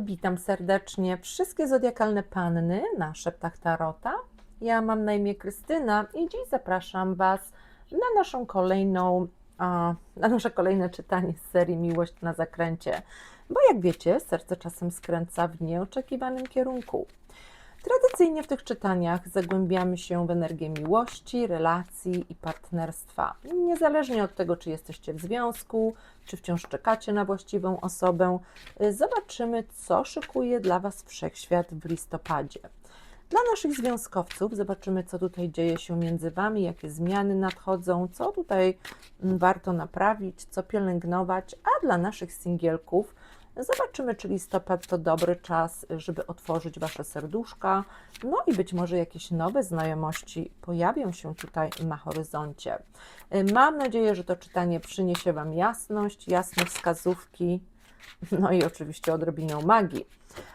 Witam serdecznie wszystkie zodiakalne panny na szeptach Tarota. Ja mam na imię Krystyna i dziś zapraszam Was na naszą kolejną, na nasze kolejne czytanie z serii Miłość na zakręcie. Bo jak wiecie, serce czasem skręca w nieoczekiwanym kierunku. Tradycyjnie w tych czytaniach zagłębiamy się w energię miłości, relacji i partnerstwa. Niezależnie od tego, czy jesteście w związku, czy wciąż czekacie na właściwą osobę, y, zobaczymy, co szykuje dla Was wszechświat w listopadzie. Dla naszych związkowców zobaczymy, co tutaj dzieje się między Wami, jakie zmiany nadchodzą, co tutaj mm, warto naprawić, co pielęgnować, a dla naszych singielków Zobaczymy, czy listopad to dobry czas, żeby otworzyć Wasze serduszka, no i być może jakieś nowe znajomości pojawią się tutaj na horyzoncie. Mam nadzieję, że to czytanie przyniesie Wam jasność, jasne wskazówki, no i oczywiście odrobinę magii.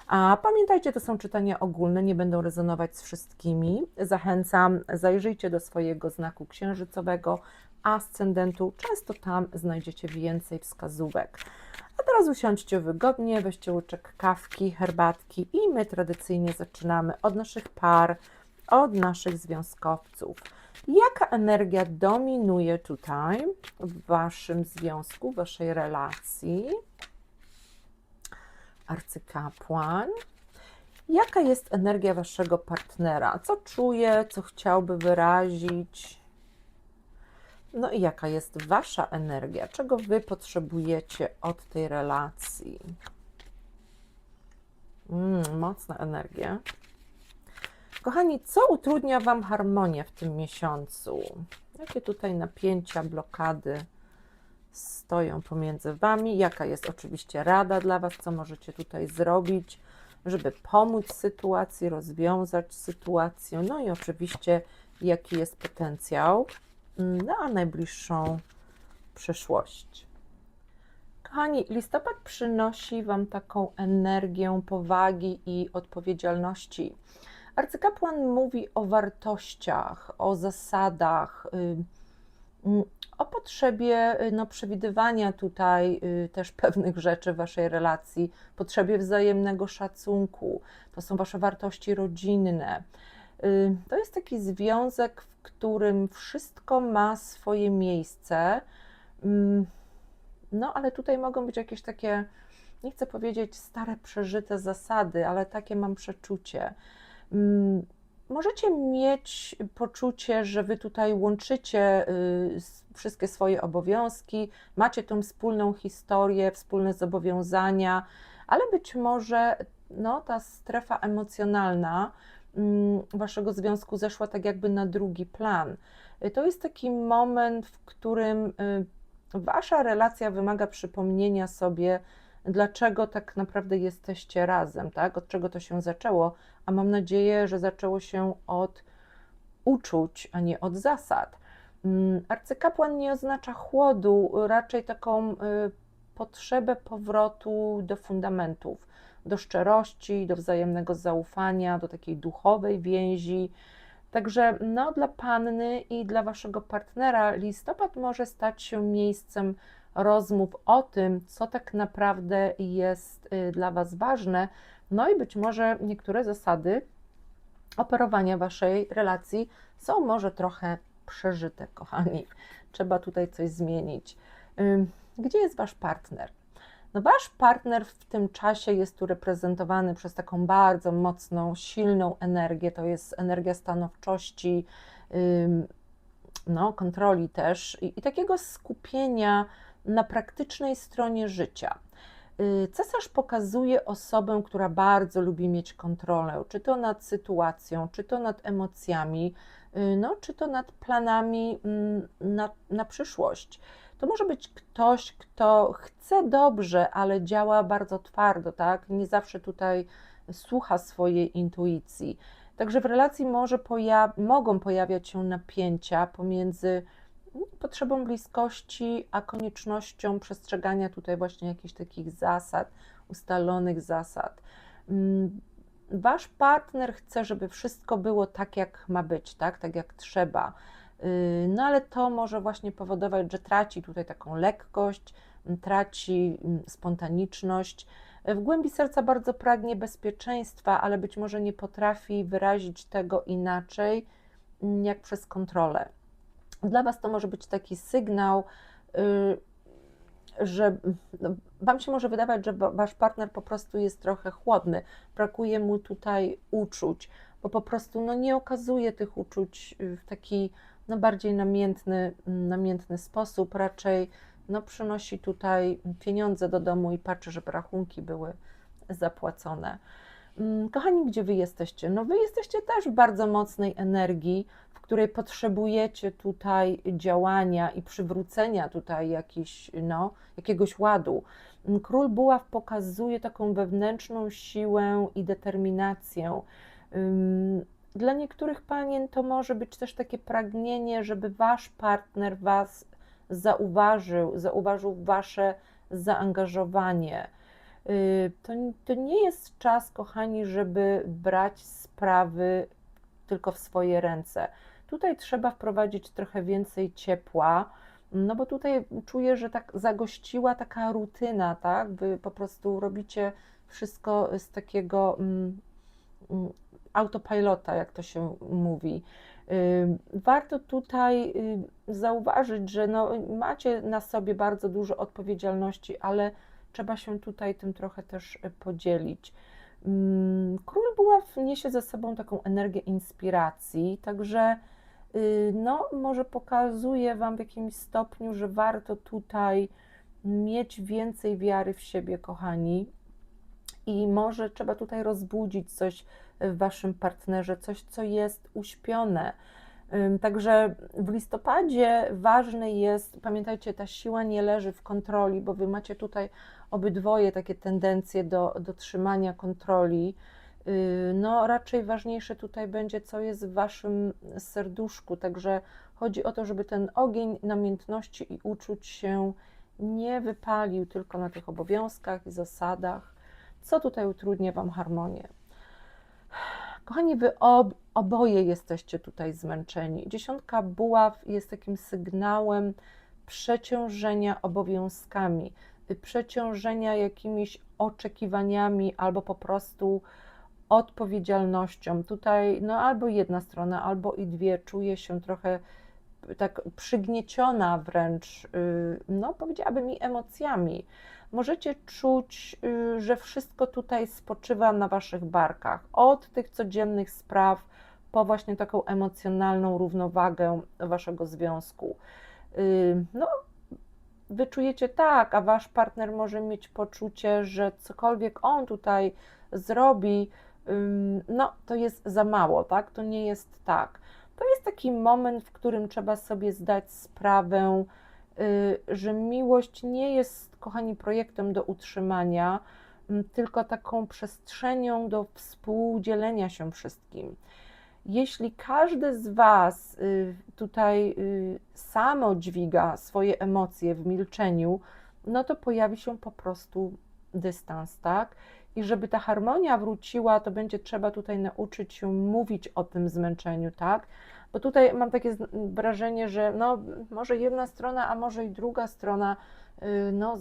A pamiętajcie, to są czytania ogólne, nie będą rezonować z wszystkimi. Zachęcam, zajrzyjcie do swojego znaku księżycowego, ascendentu. Często tam znajdziecie więcej wskazówek. A teraz usiądźcie wygodnie, weźcie łyczek kawki, herbatki i my tradycyjnie zaczynamy od naszych par, od naszych związkowców. Jaka energia dominuje tutaj w Waszym związku, w Waszej relacji? Arcykapłan. Jaka jest energia Waszego partnera? Co czuje, co chciałby wyrazić? No i jaka jest Wasza energia? Czego Wy potrzebujecie od tej relacji? Mm, mocna energia. Kochani, co utrudnia Wam harmonię w tym miesiącu? Jakie tutaj napięcia, blokady stoją pomiędzy Wami? Jaka jest oczywiście rada dla Was? Co możecie tutaj zrobić, żeby pomóc sytuacji, rozwiązać sytuację? No i oczywiście, jaki jest potencjał na najbliższą przyszłość. Kochani, listopad przynosi Wam taką energię powagi i odpowiedzialności. Arcykapłan mówi o wartościach, o zasadach, y, o potrzebie y, no, przewidywania tutaj y, też pewnych rzeczy w Waszej relacji, potrzebie wzajemnego szacunku. To są Wasze wartości rodzinne. To jest taki związek, w którym wszystko ma swoje miejsce. Mm, no, ale tutaj mogą być jakieś takie, nie chcę powiedzieć stare, przeżyte zasady, ale takie mam przeczucie. Mm, możecie mieć poczucie, że wy tutaj łączycie y, wszystkie swoje obowiązki, macie tą wspólną historię, wspólne zobowiązania, ale być może no, ta strefa emocjonalna, waszego związku zeszła tak jakby na drugi plan. Y, to jest taki moment, w którym y, wasza relacja wymaga przypomnienia sobie, dlaczego tak naprawdę jesteście razem, tak? Od czego to się zaczęło, a mam nadzieję, że zaczęło się od uczuć, a nie od zasad. Mm, arcykapłan nie oznacza chłodu, raczej taką y, potrzebę powrotu do fundamentów do szczerości, do wzajemnego zaufania, do takiej duchowej więzi. Także no, dla panny i dla waszego partnera listopad może stać się miejscem rozmów o tym, co tak naprawdę jest y, dla was ważne, no i być może niektóre zasady operowania waszej relacji są może trochę przeżyte, kochani. Trzeba tutaj coś zmienić. Gdzie jest wasz partner? No wasz partner w tym czasie jest tu reprezentowany przez taką bardzo mocną, silną energię, to jest energia stanowczości, no, kontroli też i, i takiego skupienia na praktycznej stronie życia. Y, cesarz pokazuje osobę, która bardzo lubi mieć kontrolę, czy to nad sytuacją, czy to nad emocjami, y, no, czy to nad planami mm, na, na przyszłość. To może być ktoś, kto chce dobrze, ale działa bardzo twardo, tak? Nie zawsze tutaj słucha swojej intuicji. Także w relacji może mogą pojawiać się napięcia pomiędzy mm, potrzebą bliskości, a koniecznością przestrzegania tutaj właśnie jakichś takich zasad, ustalonych zasad. Mm, wasz partner chce, żeby wszystko było tak, jak ma być, tak, tak jak trzeba no ale to może właśnie powodować, że traci tutaj taką lekkość, traci spontaniczność, W głębi serca bardzo pragnie bezpieczeństwa, ale być może nie potrafi wyrazić tego inaczej jak przez kontrolę. Dla Was to może być taki sygnał, y, że no, Wam się może wydawać, że wa- Wasz partner po prostu jest trochę chłodny, brakuje mu tutaj uczuć, bo po prostu no, nie okazuje tych uczuć y, w taki no, bardziej namiętny, namiętny sposób, raczej no, przynosi tutaj pieniądze do domu i patrzy, żeby rachunki były zapłacone. Mm, Kochani, gdzie Wy jesteście? No Wy jesteście też w bardzo mocnej energii, w której potrzebujecie tutaj działania i przywrócenia tutaj jakiś, no, jakiegoś ładu. Mm, Król Buław pokazuje taką wewnętrzną siłę i determinację. Dla niektórych panien to może być też takie pragnienie, żeby wasz partner was zauważył, zauważył wasze zaangażowanie. Y, To, to nie jest czas, kochani, żeby brać sprawy tylko w swoje ręce. Tutaj trzeba wprowadzić trochę więcej ciepła, no bo tutaj czuję, że tak zagościła taka rutyna, tak? Wy po prostu robicie wszystko z takiego mm, mm, autopilota, jak to się mówi. Y, Warto tutaj y, zauważyć, że no, macie na sobie bardzo dużo odpowiedzialności, ale trzeba się tutaj tym trochę też podzielić. Mm, Król Buław niesie ze sobą taką energię inspiracji, także y, no, może pokazuje Wam w jakimś stopniu, że warto tutaj mieć więcej wiary w siebie, kochani, i może trzeba tutaj rozbudzić coś w Waszym partnerze, coś, co jest uśpione. Także w listopadzie ważne jest, pamiętajcie, ta siła nie leży w kontroli, bo Wy macie tutaj obydwoje takie tendencje do, do trzymania kontroli. Yy, No, raczej ważniejsze tutaj będzie, co jest w Waszym serduszku. Także chodzi o to, żeby ten ogień namiętności i uczuć się nie wypalił tylko na tych obowiązkach i zasadach. Co tutaj utrudnia Wam harmonię? Kochani, Wy ob, oboje jesteście tutaj zmęczeni. Dziesiątka buław jest takim sygnałem przeciążenia obowiązkami, przeciążenia jakimiś oczekiwaniami albo po prostu odpowiedzialnością. Tutaj no albo jedna strona, albo i dwie czuje się trochę tak przygnieciona wręcz, y, no powiedziałabym i emocjami. Możecie czuć, y, że wszystko tutaj spoczywa na waszych barkach, od tych codziennych spraw po właśnie taką emocjonalną równowagę waszego związku. Y, No, wy czujecie tak, a wasz partner może mieć poczucie, że cokolwiek on tutaj zrobi, no to jest za mało, tak? To nie jest tak. To jest taki moment, w którym trzeba sobie zdać sprawę, że miłość nie jest, kochani, projektem do utrzymania, tylko taką przestrzenią do współdzielenia się wszystkim. Jeśli każdy z Was y, tutaj y, samo dźwiga swoje emocje w milczeniu, no to pojawi się po prostu dystans, tak? I żeby ta harmonia wróciła, to będzie trzeba tutaj nauczyć się mówić o tym zmęczeniu, tak? Bo tutaj mam takie wrażenie, że no, może jedna strona, a może i druga strona, y, no,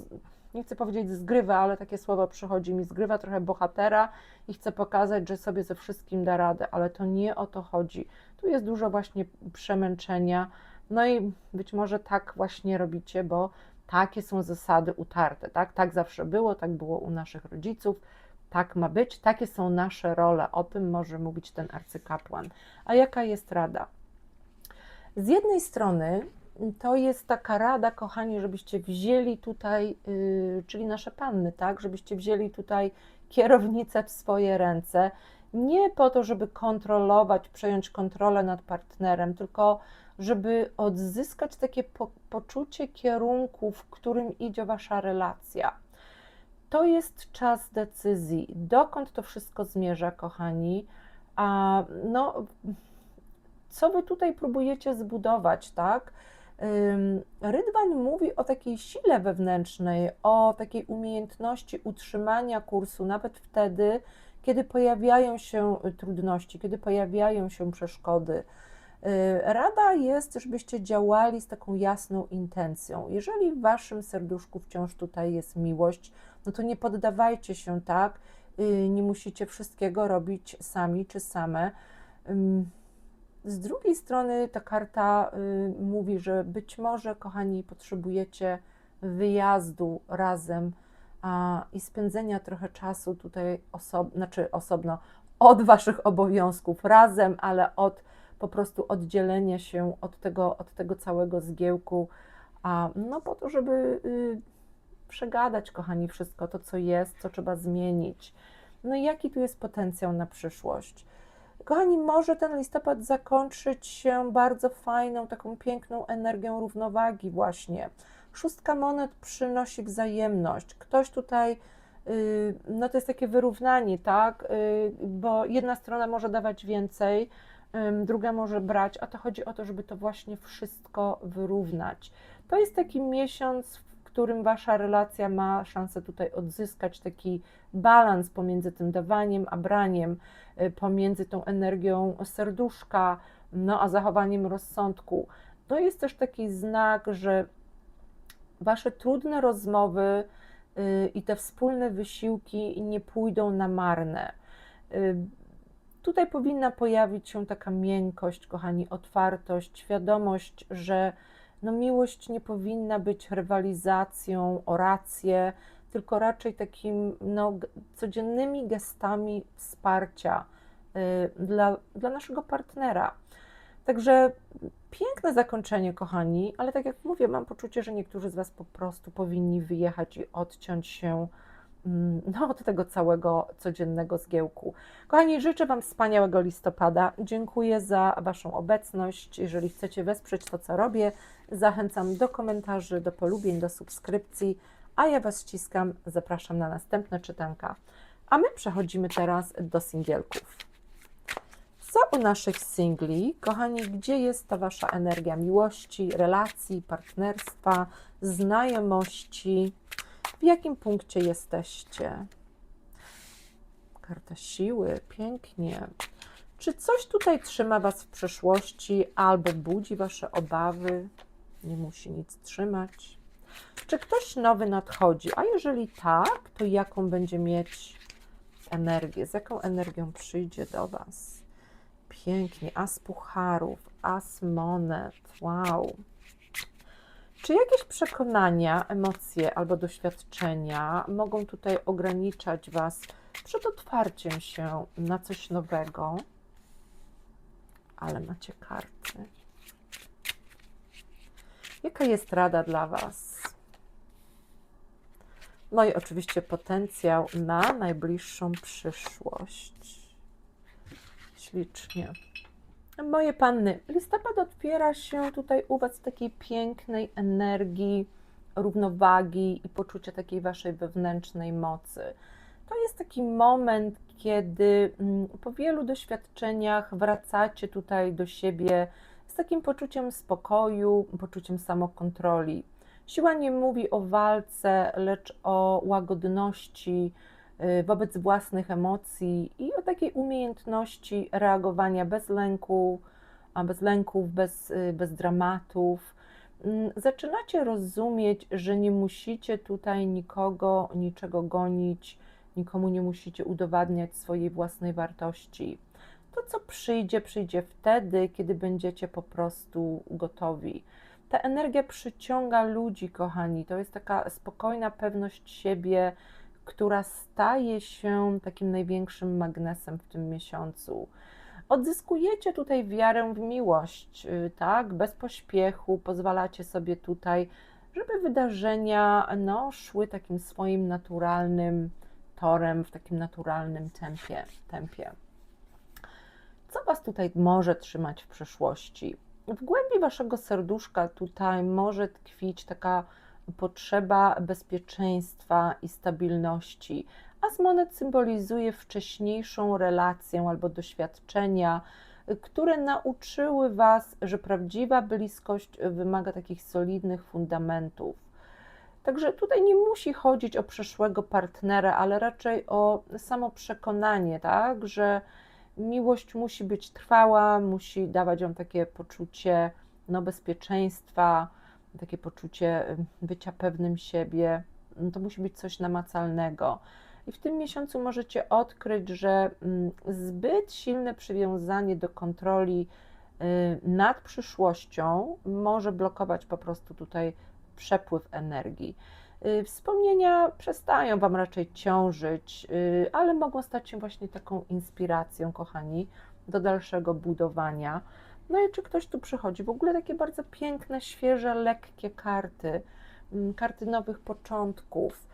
nie chcę powiedzieć zgrywa, ale takie słowo przychodzi mi, zgrywa trochę bohatera i chce pokazać, że sobie ze wszystkim da radę, ale to nie o to chodzi. Tu jest dużo właśnie przemęczenia, no i być może tak właśnie robicie, bo takie są zasady utarte, tak? Tak zawsze było, tak było u naszych rodziców, tak ma być, takie są nasze role. O tym może mówić ten arcykapłan. A jaka jest rada? Z jednej strony to jest taka rada, kochani, żebyście wzięli tutaj, yy, czyli nasze panny, tak, żebyście wzięli tutaj kierownicę w swoje ręce, nie po to, żeby kontrolować, przejąć kontrolę nad partnerem, tylko żeby odzyskać takie po, poczucie kierunku, w którym idzie wasza relacja. To jest czas decyzji. Dokąd to wszystko zmierza, kochani? A no, co wy tutaj próbujecie zbudować, tak? Rydwan mówi o takiej sile wewnętrznej, o takiej umiejętności utrzymania kursu, nawet wtedy, kiedy pojawiają się trudności, kiedy pojawiają się przeszkody. Y, Rada jest, żebyście działali z taką jasną intencją. Jeżeli w waszym serduszku wciąż tutaj jest miłość, no to nie poddawajcie się, tak? Y, Nie musicie wszystkiego robić sami czy same. Z drugiej strony ta karta y, mówi, że być może, kochani, potrzebujecie wyjazdu razem a, i spędzenia trochę czasu tutaj oso- znaczy osobno od waszych obowiązków razem, ale od po prostu oddzielenia się od tego, od tego całego zgiełku, a no po to, żeby y, przegadać, kochani, wszystko to, co jest, co trzeba zmienić. No i jaki tu jest potencjał na przyszłość? Kochani, może ten listopad zakończyć się bardzo fajną, taką piękną energią równowagi, właśnie. Szóstka monet przynosi wzajemność. Ktoś tutaj, y, no to jest takie wyrównanie, tak? Y, Bo jedna strona może dawać więcej, druga może brać, a to chodzi o to, żeby to właśnie wszystko wyrównać. To jest taki miesiąc, w którym wasza relacja ma szansę tutaj odzyskać taki balans pomiędzy tym dawaniem a braniem, pomiędzy tą energią serduszka, no a zachowaniem rozsądku. To jest też taki znak, że wasze trudne rozmowy y, i te wspólne wysiłki nie pójdą na marne. Y, Tutaj powinna pojawić się taka miękkość, kochani, otwartość, świadomość, że no, miłość nie powinna być rywalizacją o rację, tylko raczej takim no, codziennymi gestami wsparcia y, dla, dla naszego partnera. Także piękne zakończenie, kochani, ale tak jak mówię, mam poczucie, że niektórzy z Was po prostu powinni wyjechać i odciąć się mm, no, od tego całego codziennego zgiełku. Kochani, życzę Wam wspaniałego listopada. Dziękuję za Waszą obecność. Jeżeli chcecie wesprzeć to, co robię, zachęcam do komentarzy, do polubień, do subskrypcji, a ja Was ściskam, zapraszam na następne czytanka. A my przechodzimy teraz do singielków. Co u naszych singli? Kochani, gdzie jest ta Wasza energia miłości, relacji, partnerstwa, znajomości? W jakim punkcie jesteście? Karta siły, pięknie. Czy coś tutaj trzyma Was w przeszłości albo budzi Wasze obawy? Nie musi nic trzymać. Czy ktoś nowy nadchodzi? A jeżeli tak, to jaką będzie mieć energię? Z jaką energią przyjdzie do Was? Pięknie. As pucharów, as monet. Wow. Czy jakieś przekonania, emocje albo doświadczenia mogą tutaj ograniczać Was przed otwarciem się na coś nowego? Ale macie karty. Jaka jest rada dla Was? No i oczywiście potencjał na najbliższą przyszłość. Ślicznie. Moje panny, listopad otwiera się tutaj u Was w takiej pięknej energii, równowagi i poczucia takiej Waszej wewnętrznej mocy. To jest taki moment, kiedy mm, po wielu doświadczeniach wracacie tutaj do siebie z takim poczuciem spokoju, poczuciem samokontroli. Siła nie mówi o walce, lecz o łagodności y, wobec własnych emocji i o takiej umiejętności reagowania bez lęku, a bez lęków, bez, y, bez dramatów. Mm, Zaczynacie rozumieć, że nie musicie tutaj nikogo, niczego gonić, nikomu nie musicie udowadniać swojej własnej wartości. To, co przyjdzie, przyjdzie wtedy, kiedy będziecie po prostu gotowi. Ta energia przyciąga ludzi, kochani. To jest taka spokojna pewność siebie, która staje się takim największym magnesem w tym miesiącu. Odzyskujecie tutaj wiarę w miłość, y, tak? Bez pośpiechu, pozwalacie sobie tutaj, żeby wydarzenia no, szły takim swoim naturalnym torem, w takim naturalnym tempie. tempie. Co Was tutaj może trzymać w przyszłości? W głębi Waszego serduszka tutaj może tkwić taka potrzeba bezpieczeństwa i stabilności. A monet symbolizuje wcześniejszą relację albo doświadczenia, które nauczyły Was, że prawdziwa bliskość wymaga takich solidnych fundamentów. Także tutaj nie musi chodzić o przeszłego partnera, ale raczej o samo przekonanie, tak, że miłość musi być trwała, musi dawać Wam takie poczucie no, bezpieczeństwa, takie poczucie bycia pewnym siebie. mm, to musi być coś namacalnego. I w tym miesiącu możecie odkryć, że mm, zbyt silne przywiązanie do kontroli y, nad przyszłością może blokować po prostu tutaj przepływ energii. Y, Wspomnienia przestają Wam raczej ciążyć, y, ale mogą stać się właśnie taką inspiracją, kochani, do dalszego budowania. No i czy ktoś tu przychodzi? W ogóle takie bardzo piękne, świeże, lekkie karty, mm, karty nowych początków.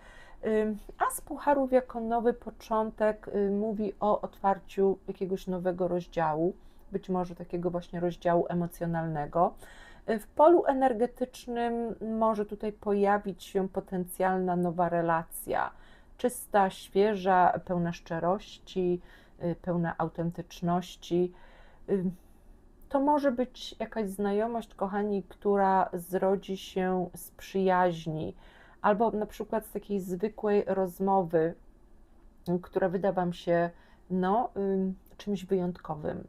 Ym, A z pucharów jako nowy początek y, mówi o otwarciu jakiegoś nowego rozdziału, być może takiego właśnie rozdziału emocjonalnego. W polu energetycznym może tutaj pojawić się potencjalna nowa relacja, czysta, świeża, pełna szczerości, y, pełna autentyczności. Y, To może być jakaś znajomość, kochani, która zrodzi się z przyjaźni, albo na przykład z takiej zwykłej rozmowy, która wyda Wam się no, ym, czymś wyjątkowym.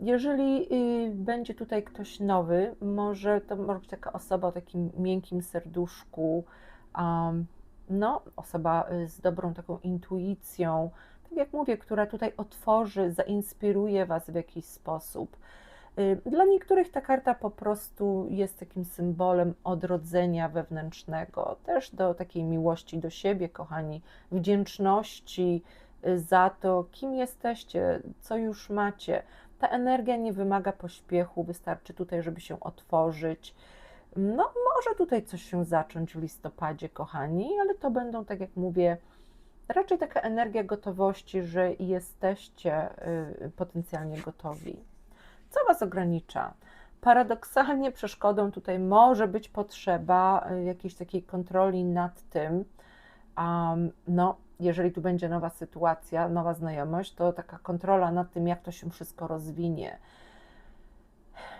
Jeżeli y, będzie tutaj ktoś nowy, może to może być taka osoba o takim miękkim serduszku, um, no, osoba y, z dobrą taką intuicją, tak jak mówię, która tutaj otworzy, zainspiruje Was w jakiś sposób. Y, Dla niektórych ta karta po prostu jest takim symbolem odrodzenia wewnętrznego, też do takiej miłości do siebie, kochani, wdzięczności za to, kim jesteście, co już macie. Ta energia nie wymaga pośpiechu, wystarczy tutaj, żeby się otworzyć. No, może tutaj coś się zacząć w listopadzie, kochani, ale to będą, tak jak mówię, raczej taka energia gotowości, że jesteście y, potencjalnie gotowi. Co Was ogranicza? Paradoksalnie przeszkodą tutaj może być potrzeba y, jakiejś takiej kontroli nad tym, um, no, jeżeli tu będzie nowa sytuacja, nowa znajomość, to taka kontrola nad tym, jak to się wszystko rozwinie.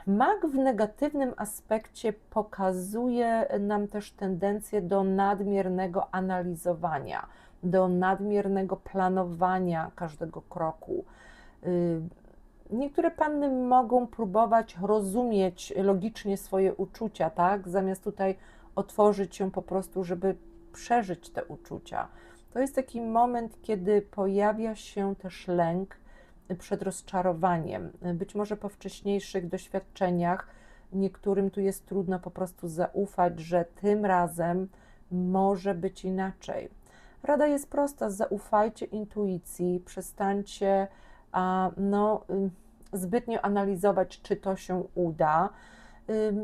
Mag w negatywnym aspekcie pokazuje nam też tendencję do nadmiernego analizowania, do nadmiernego planowania każdego kroku. Y, Niektóre panny mogą próbować rozumieć logicznie swoje uczucia, tak? Zamiast tutaj otworzyć się po prostu, żeby przeżyć te uczucia. To jest taki moment, kiedy pojawia się też lęk przed rozczarowaniem. Być może po wcześniejszych doświadczeniach niektórym tu jest trudno po prostu zaufać, że tym razem może być inaczej. Rada jest prosta: zaufajcie intuicji, przestańcie a, no, ym, zbytnio analizować, czy to się uda.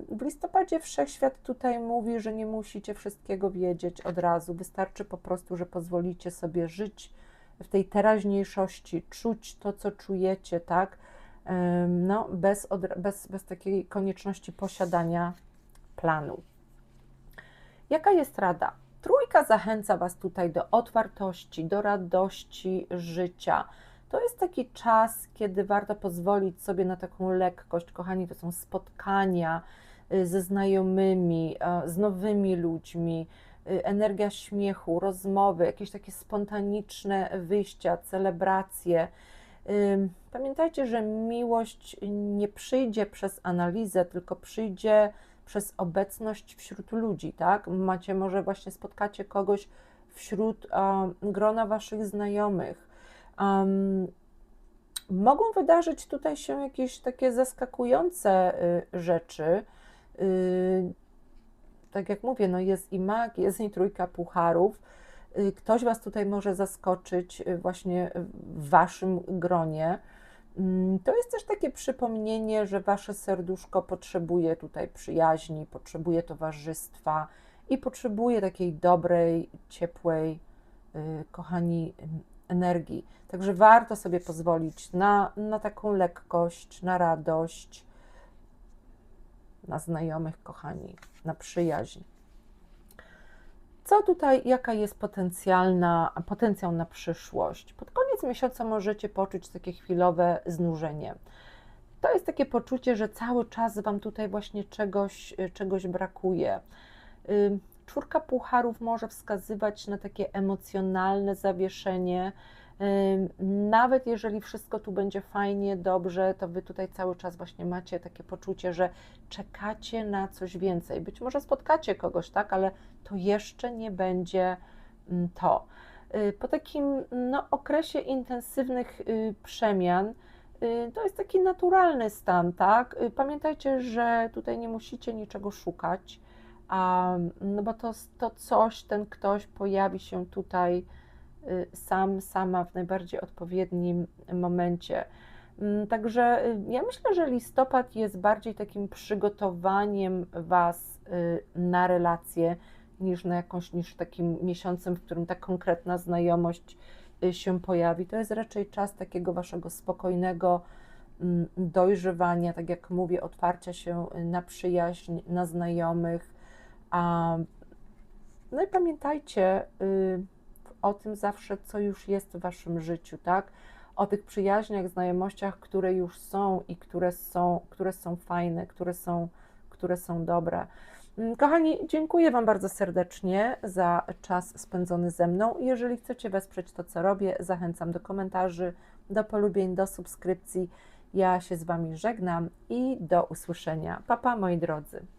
W listopadzie wszechświat tutaj mówi, że nie musicie wszystkiego wiedzieć od razu. Wystarczy po prostu, że pozwolicie sobie żyć w tej teraźniejszości, czuć to, co czujecie, tak? No, bez, bez, bez takiej konieczności posiadania planu. Jaka jest rada? Trójka zachęca Was tutaj do otwartości, do radości życia. To jest taki czas, kiedy warto pozwolić sobie na taką lekkość. Kochani, to są spotkania y, ze znajomymi, e, z nowymi ludźmi, y, energia śmiechu, rozmowy, jakieś takie spontaniczne wyjścia, celebracje. Pamiętajcie, że miłość nie przyjdzie przez analizę, tylko przyjdzie przez obecność wśród ludzi, tak? Macie może właśnie spotkacie kogoś wśród um, grona waszych znajomych. Um, mogą wydarzyć tutaj się jakieś takie zaskakujące y, rzeczy. Y, tak jak mówię, no jest i mag, jest i trójka pucharów. Y, Ktoś Was tutaj może zaskoczyć właśnie w Waszym gronie. Mm, To jest też takie przypomnienie, że Wasze serduszko potrzebuje tutaj przyjaźni, potrzebuje towarzystwa i potrzebuje takiej dobrej, ciepłej, kochani, energii. Także warto sobie pozwolić na, na taką lekkość, na radość, na znajomych, kochani, na przyjaźń. Co tutaj, jaka jest potencjalna, potencjał na przyszłość? Pod koniec miesiąca możecie poczuć takie chwilowe znużenie. To jest takie poczucie, że cały czas Wam tutaj właśnie czegoś, czegoś brakuje. Czwórka pucharów może wskazywać na takie emocjonalne zawieszenie, Nawet jeżeli wszystko tu będzie fajnie, dobrze, to Wy tutaj cały czas właśnie macie takie poczucie, że czekacie na coś więcej. Być może spotkacie kogoś, tak, ale to jeszcze nie będzie to. Y, Po takim no, okresie intensywnych y, przemian, y, to jest taki naturalny stan, tak? Pamiętajcie, że tutaj nie musicie niczego szukać, no bo to, to coś, ten ktoś pojawi się tutaj y, sam, sama w najbardziej odpowiednim momencie. Mm, Także y, ja myślę, że listopad jest bardziej takim przygotowaniem Was y, na relacje niż na jakąś, niż takim miesiącem, w którym ta konkretna znajomość się pojawi. To jest raczej czas takiego Waszego spokojnego mm, dojrzewania, tak jak mówię, otwarcia się na przyjaźń, na znajomych. No i pamiętajcie y, o tym zawsze, co już jest w Waszym życiu, tak? O tych przyjaźniach, znajomościach, które już są i które są, które są fajne, które są, które są dobre. Mm, Kochani, dziękuję Wam bardzo serdecznie za czas spędzony ze mną. Jeżeli chcecie wesprzeć to, co robię, zachęcam do komentarzy, do polubień, do subskrypcji. Ja się z Wami żegnam i do usłyszenia. Papa, moi drodzy.